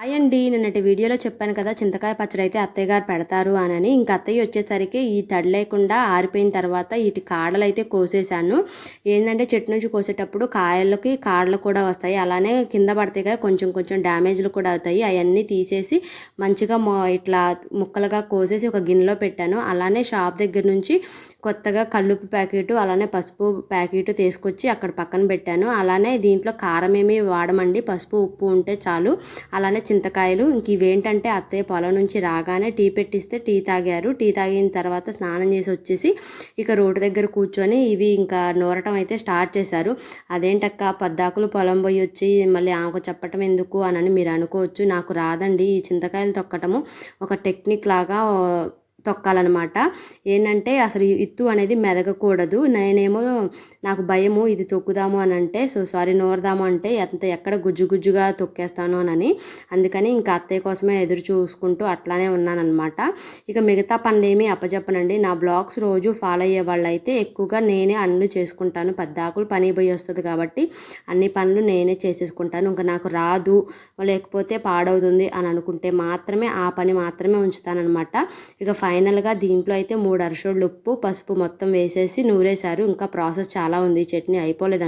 Hi అండి. నిన్నటి వీడియోలో చెప్పాను కదా చింతకాయ పచ్చడి అయితే అత్తయ్య గారు పెడతారు అని ఇంకా అత్తయ్య వచ్చేసరికి ఈ తడి లేకుండా ఆరిపోయిన తర్వాత వీటి కాడలు అయితే కోసేసాను ఏంటంటే చెట్టు నుంచి కోసేటప్పుడు కాయలకి కాడలు కూడా వస్తాయి. అలానే కింద పడతాయి కదా కొంచెం కొంచెం డ్యామేజ్లు కూడా అవుతాయి. అవన్నీ తీసేసి మంచిగా ఇట్లా ముక్కలుగా కోసేసి ఒక గిన్నెలో పెట్టాను. అలానే షాప్ దగ్గర నుంచి కొత్తగా కల్లుపు ప్యాకెట్ అలానే పసుపు ప్యాకెట్ తీసుకొచ్చి అక్కడ పక్కన పెట్టాను. అలానే దీంట్లో కారం ఏమి వాడమండి. పసుపు ఉప్పు ఉంటే చాలు. అలానే చింతకాయలు. ఇంక ఇవేంటంటే అత్తయ్య పొలం నుంచి రాగానే టీ పెట్టిస్తే టీ తాగారు. టీ తాగిన తర్వాత స్నానం చేసి వచ్చేసి ఇక రోడ్డు దగ్గర కూర్చొని ఇవి ఇంకా నూరటం అయితే స్టార్ట్ చేశారు. అదేంటక్క పద్దాకులు పొలం పోయి వచ్చి మళ్ళీ ఆమెకు చెప్పటం ఎందుకు? అని మీరు అనుకోవచ్చు. నాకు రాదండి ఈ చింతకాయలు తొక్కటము ఒక టెక్నిక్ లాగా తొక్కాలన్నమాట. ఏంటంటే అసలు ఇత్తు అనేది మెదగకూడదు. నేనేమో నాకు భయము ఇది తొక్కుదాము అని అంటే సో సారీ నోరదాము అంటే ఎంత ఎక్కడ గుజ్జు గుజ్జుగా తొక్కేస్తాను అని అందుకని ఇంకా అత్తయ్య కోసమే ఎదురు చూసుకుంటూ అట్లానే ఉన్నానన్నమాట. ఇక మిగతా పనులేమీ అప్పచెప్పనండి నా బ్లాగ్స్ రోజు ఫాలో అయ్యే వాళ్ళు అయితే ఎక్కువగా నేనే అన్ని చేసుకుంటాను. పెద్దాకులు పని పోయి వస్తుంది కాబట్టి అన్ని పనులు నేనే చేసేసుకుంటాను. ఇంకా నాకు రాదు లేకపోతే పాడవుతుంది అని అనుకుంటే మాత్రమే ఆ పని మాత్రమే ఉంచుతానమాట ఇక ఫైన్ ఫైనల్గా దీంట్లో అయితే మూడు అరసోళ్ళు ఉప్పు పసుపు మొత్తం వేసేసి నూరేశారు. ఇంకా ప్రాసెస్ చాలా ఉంది. చట్నీ అయిపోలేదు